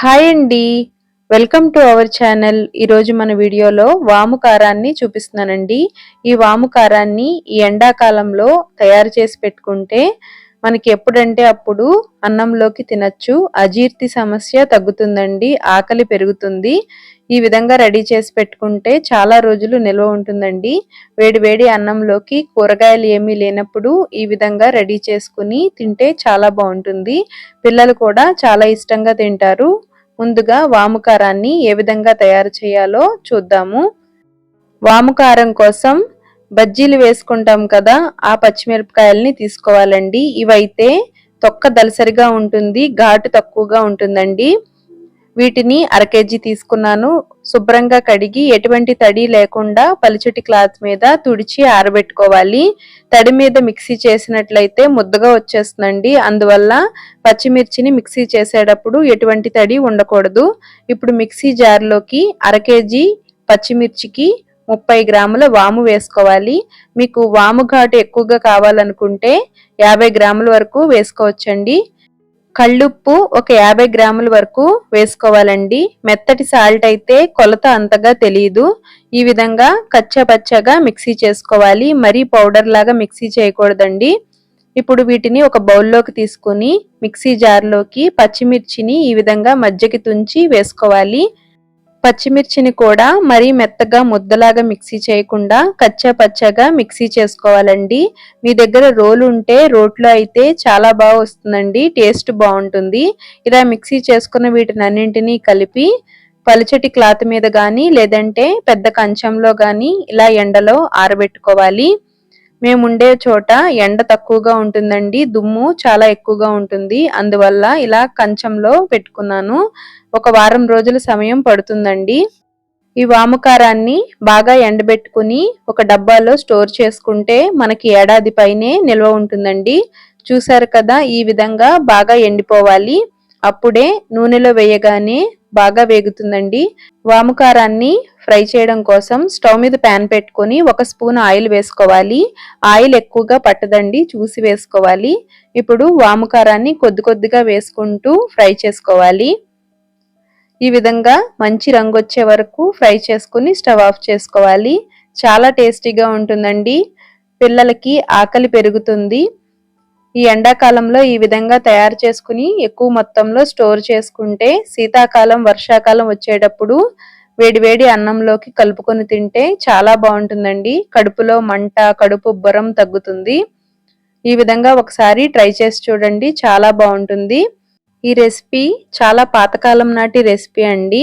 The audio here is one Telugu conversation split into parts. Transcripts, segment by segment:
హాయ్ అండి. Welcome to our channel. ఈరోజు మన వీడియోలో వాము కారాన్ని చూపిస్తున్నానండి. ఈ వాము కారాన్ని ఈ ఎండాకాలంలో తయారు చేసి పెట్టుకుంటే మనకి ఎప్పుడంటే అప్పుడు అన్నంలోకి తినచ్చు. అజీర్తి సమస్య తగ్గుతుందండి. ఆకలి పెరుగుతుంది. ఈ విధంగా రెడీ చేసి పెట్టుకుంటే చాలా రోజులు నిల్వ ఉంటుందండి. వేడివేడి అన్నంలోకి కూరగాయలు ఏమీ లేనప్పుడు ఈ విధంగా రెడీ చేసుకుని తింటే చాలా బాగుంటుంది. పిల్లలు కూడా చాలా ఇష్టంగా తింటారు. ముందుగా వాముకారాన్ని ఏ విధంగా తయారు చేయాలో చూద్దాము. వాముకారం కోసం బజ్జీలు వేసుకుంటాం కదా ఆ పచ్చిమిరపకాయల్ని తీసుకోవాలండి. ఇవైతే తొక్క దలసరిగా ఉంటుంది ఘాటు తక్కువగా ఉంటుందండి. వీటిని అర కేజీ తీసుకున్నాను. శుభ్రంగా కడిగి ఎటువంటి తడి లేకుండా పలుచటి క్లాత్ మీద తుడిచి ఆరబెట్టుకోవాలి. తడి మీద మిక్సీ చేసినట్లయితే ముద్దగా వచ్చేస్తుందండి. అందువల్ల పచ్చిమిర్చిని మిక్సీ చేసేటప్పుడు ఎటువంటి తడి ఉండకూడదు. ఇప్పుడు మిక్సీ జార్లోకి అర కేజీ పచ్చిమిర్చికి ముప్పై గ్రాముల వాము వేసుకోవాలి. మీకు వాము ఘాటు ఎక్కువగా కావాలనుకుంటే యాభై గ్రాముల వరకు వేసుకోవచ్చండి. కళ్ళుప్పు ఒక యాభై గ్రాముల వరకు వేసుకోవాలండి. మెత్తటి సాల్ట్ అయితే కొలత అంతగా తెలియదు ఈ విధంగా కచ్చపచ్చగా మిక్సీ చేసుకోవాలి. మరీ పౌడర్ లాగా మిక్సీ చేయకూడదండి. ఇప్పుడు వీటిని ఒక బౌల్లోకి తీసుకుని మిక్సీ జార్లోకి పచ్చిమిర్చిని ఈ విధంగా మజ్జకి తుంచి వేసుకోవాలి. పచ్చిమిర్చిని కూడా మరీ మెత్తగా ముద్దలాగా మిక్సీ చేయకుండా కచ్చా పచ్చగా మిక్సీ చేసుకోవాలండి. మీ దగ్గర రోలు ఉంటే రోట్లో అయితే చాలా బాగా వస్తుందండి టేస్ట్ బాగుంటుంది. ఇలా మిక్సీ చేసుకున్న వీటిని అన్నింటినీ కలిపి పలుచటి క్లాత్ మీద కానీ లేదంటే పెద్ద కంచంలో కానీ ఇలా ఎండలో ఆరబెట్టుకోవాలి. మేము ఉండే చోట ఎండ తక్కువగా ఉంటుందండి దుమ్ము చాలా ఎక్కువగా ఉంటుంది. అందువల్ల ఇలా కంచంలో పెట్టుకున్నాను. ఒక వారం రోజుల సమయం పడుతుందండి. ఈ వాముకారాన్ని బాగా ఎండబెట్టుకుని ఒక డబ్బాలో స్టోర్ చేసుకుంటే మనకి ఏడాది పైనే నిల్వ ఉంటుందండి. చూసారు కదా ఈ విధంగా బాగా ఎండిపోవాలి. అప్పుడే నూనెలో వేయగానే బాగా వేగుతుందండి. వాముకారాన్ని ఫ్రై చేయడం కోసం స్టవ్ మీద ప్యాన్ పెట్టుకొని ఒక స్పూన్ ఆయిల్ వేసుకోవాలి. ఆయిల్ ఎక్కువగా పట్టదండి చూసి వేసుకోవాలి. ఇప్పుడు వాముకారాన్ని కొద్ది కొద్దిగా వేసుకుంటూ ఫ్రై చేసుకోవాలి. ఈ విధంగా మంచి రంగు వచ్చే వరకు ఫ్రై చేసుకుని స్టవ్ ఆఫ్ చేసుకోవాలి. చాలా టేస్టీగా ఉంటుందండి. పిల్లలకి ఆకలి పెరుగుతుంది. ఈ ఎండాకాలంలో ఈ విధంగా తయారు చేసుకుని ఎక్కువ మొత్తంలో స్టోర్ చేసుకుంటే శీతాకాలం వర్షాకాలం వచ్చేటప్పుడు వేడివేడి అన్నంలోకి కలుపుకొని తింటే చాలా బాగుంటుందండి. కడుపులో మంట కడుపు ఉబ్బరం తగ్గుతుంది. ఈ విధంగా ఒకసారి ట్రై చేసి చూడండి చాలా బాగుంటుంది. ఈ రెసిపీ చాలా పాతకాలం నాటి రెసిపీ అండి.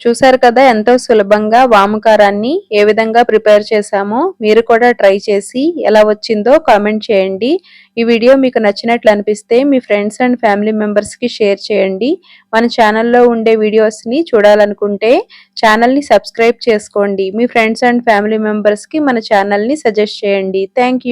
చూశారు కదా ఎంతో సులభంగా వామకారాన్ని ఏ విధంగా ప్రిపేర్ చేశామో మీరు కూడా ట్రై చేసి ఎలా వచ్చిందో కామెంట్ చేయండి. ఈ వీడియో మీకు నచ్చినట్లు అనిపిస్తే మీ ఫ్రెండ్స్ అండ్ ఫ్యామిలీ మెంబర్స్కి షేర్ చేయండి. మన ఛానల్లో ఉండే వీడియోస్ని చూడాలనుకుంటే ఛానల్ని సబ్స్క్రైబ్ చేసుకోండి. మీ ఫ్రెండ్స్ అండ్ ఫ్యామిలీ మెంబర్స్కి మన ఛానల్ని సజెస్ట్ చేయండి. థ్యాంక్